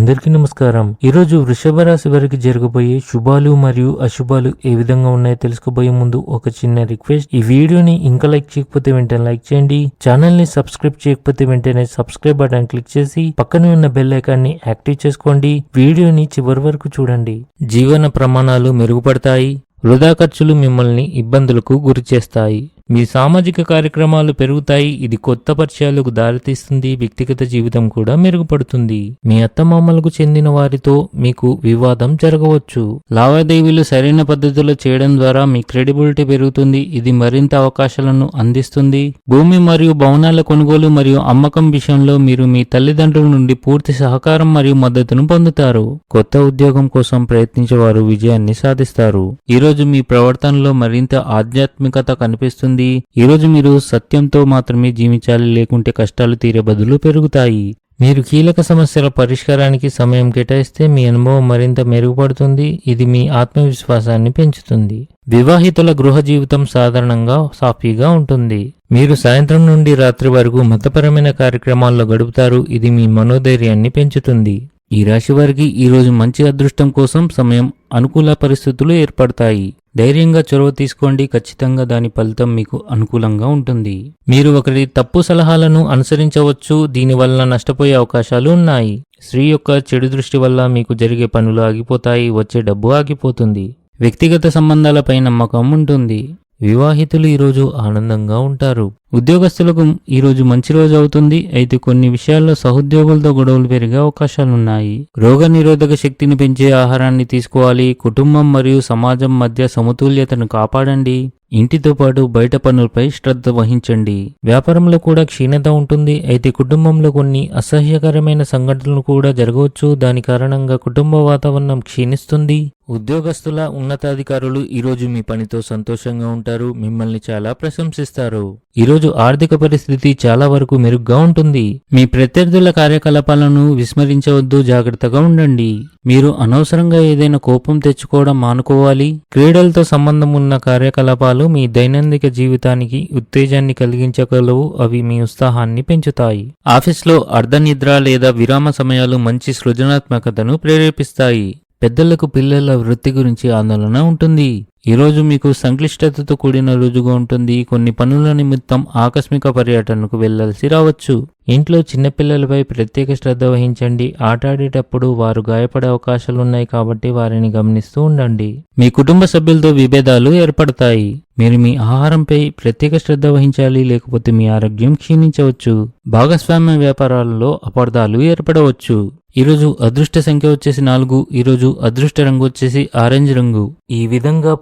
అందరికీ నమస్కారం. ఈరోజు వృషభ రాశి వారికి జరగబోయే శుభాలు మరియు అశుభాలు ఏ విధంగా ఉన్నాయో తెలుసుకోబోయే ముందు ఒక చిన్న రిక్వెస్ట్. ఈ వీడియోని ఇంకా లైక్ చేయకపోతే వెంటనే లైక్ చేయండి. ఛానల్ని సబ్స్క్రైబ్ చేయకపోతే వెంటనే సబ్స్క్రైబ్ బటన్ క్లిక్ చేసి పక్కనే ఉన్న బెల్ ఐకాన్ని యాక్టివ్ చేసుకోండి. వీడియోని చివరి వరకు చూడండి. జీవన ప్రమాణాలు మెరుగుపడతాయి. వృధా ఖర్చులు మిమ్మల్ని ఇబ్బందులకు గురి చేస్తాయి మీ సామాజిక కార్యక్రమాలు పెరుగుతాయి ఇది కొత్త పరిచయాలకు దారితీస్తుంది వ్యక్తిగత జీవితం కూడా మెరుగుపడుతుంది. మీ అత్తమామలకు చెందిన వారితో మీకు వివాదం జరగవచ్చు. లావాదేవీలు సరైన పద్ధతిలో చేయడం ద్వారా మీ క్రెడిబిలిటీ పెరుగుతుంది ఇది మరింత అవకాశాలను అందిస్తుంది. భూమి మరియు భవనాల కొనుగోలు మరియు అమ్మకం విషయంలో మీరు మీ తల్లిదండ్రుల నుండి పూర్తి సహకారం మరియు మద్దతును పొందుతారు. కొత్త ఉద్యోగం కోసం ప్రయత్నించేవారు విజయాన్ని సాధిస్తారు. ఈరోజు మీ ప్రవర్తనలో మరింత ఆధ్యాత్మికత కనిపిస్తుంది. ఈరోజు మీరు సత్యంతో మాత్రమే జీవించాలి లేకుంటే కష్టాలు తీరే బదులు పెరుగుతాయి. మీరు కీలక సమస్యల పరిష్కారానికి సమయం కేటాయిస్తే మీ అనుభవం మరింత మెరుగుపడుతుంది. ఇది మీ ఆత్మవిశ్వాసాన్ని పెంచుతుంది. వివాహితుల గృహ జీవితం సాధారణంగా సాఫీగా ఉంటుంది. మీరు సాయంత్రం నుండి రాత్రి వరకు మతపరమైన కార్యక్రమాల్లో గడుపుతారు. ఇది మీ మనోధైర్యాన్ని పెంచుతుంది. ఈ రాశి వారికి ఈరోజు మంచి అదృష్టం కోసం సమయం అనుకూల పరిస్థితులు ఏర్పడతాయి. ధైర్యంగా చొరవ తీసుకోండి. ఖచ్చితంగా దాని ఫలితం మీకు అనుకూలంగా ఉంటుంది. మీరు ఒకరి తప్పు సలహాలను అనుసరించవచ్చు. దీనివల్ల నష్టపోయే అవకాశాలు ఉన్నాయి. స్త్రీ యొక్క చెడు దృష్టి వల్ల మీకు జరిగే పనులు ఆగిపోతాయి. వచ్చే డబ్బు ఆగిపోతుంది. వ్యక్తిగత సంబంధాలపై నమ్మకం ఉంటుంది. వివాహితులు ఈరోజు ఆనందంగా ఉంటారు. ఉద్యోగస్తులకు ఈరోజు మంచి రోజు అవుతుంది. అయితే కొన్ని విషయాల్లో సహోద్యోగులతో గొడవలు పెరిగే అవకాశాలున్నాయి. రోగ నిరోధక శక్తిని పెంచే ఆహారాన్ని తీసుకోవాలి. కుటుంబం మరియు సమాజం మధ్య సమతుల్యతను కాపాడండి. ఇంటితో పాటు బయట పనులపై శ్రద్ధ వహించండి. వ్యాపారంలో కూడా క్షీణత ఉంటుంది. అయితే కుటుంబంలో కొన్ని అసహ్యకరమైన సంఘటనలు కూడా జరగవచ్చు. దాని కారణంగా కుటుంబ వాతావరణం క్షీణిస్తుంది. ఉద్యోగస్తుల ఉన్నతాధికారులు ఈరోజు మీ పనితో సంతోషంగా ఉంటారు. మిమ్మల్ని చాలా ప్రశంసిస్తారు. ఈరోజు ఆర్థిక పరిస్థితి చాలా వరకు మెరుగ్గా ఉంటుంది. మీ ప్రత్యర్థుల కార్యకలాపాలను విస్మరించవద్దు జాగ్రత్తగా ఉండండి. మీరు అనవసరంగా ఏదైనా కోపం తెచ్చుకోవడం మానుకోవాలి. క్రీడలతో సంబంధం ఉన్న కార్యకలాపాలు మీ దైనందిక జీవితానికి ఉత్తేజాన్ని కలిగించగలవు అవి మీ ఉత్సాహాన్ని పెంచుతాయి. ఆఫీస్లో అర్ధనిద్ర లేదా విరామ సమయాలు మంచి సృజనాత్మకతను ప్రేరేపిస్తాయి. పెద్దలకు పిల్లల వృత్తి గురించి ఆందోళన ఉంటుంది. ఈరోజు మీకు సంక్లిష్టతతో కూడిన రోజుగా ఉంటుంది. కొన్ని పనుల నిమిత్తం ఆకస్మిక పర్యటనకు వెళ్ళాల్సి రావచ్చు. ఇంట్లో చిన్నపిల్లలపై ప్రత్యేక శ్రద్ధ వహించండి. ఆటాడేటప్పుడు వారు గాయపడే అవకాశాలున్నాయి కాబట్టి వారిని గమనిస్తూ ఉండండి. మీ కుటుంబ సభ్యులతో విభేదాలు ఏర్పడతాయి. మీరు మీ ఆహారంపై ప్రత్యేక శ్రద్ధ వహించాలి లేకపోతే మీ ఆరోగ్యం క్షీణించవచ్చు. భాగస్వామ్య వ్యాపారాలలో అపార్థాలు ఏర్పడవచ్చు. ఈరోజు అదృష్ట సంఖ్య వచ్చేసి నాలుగు ఈరోజు అదృష్ట రంగు వచ్చేసి ఆరెంజ్ రంగు. ఈ విధంగా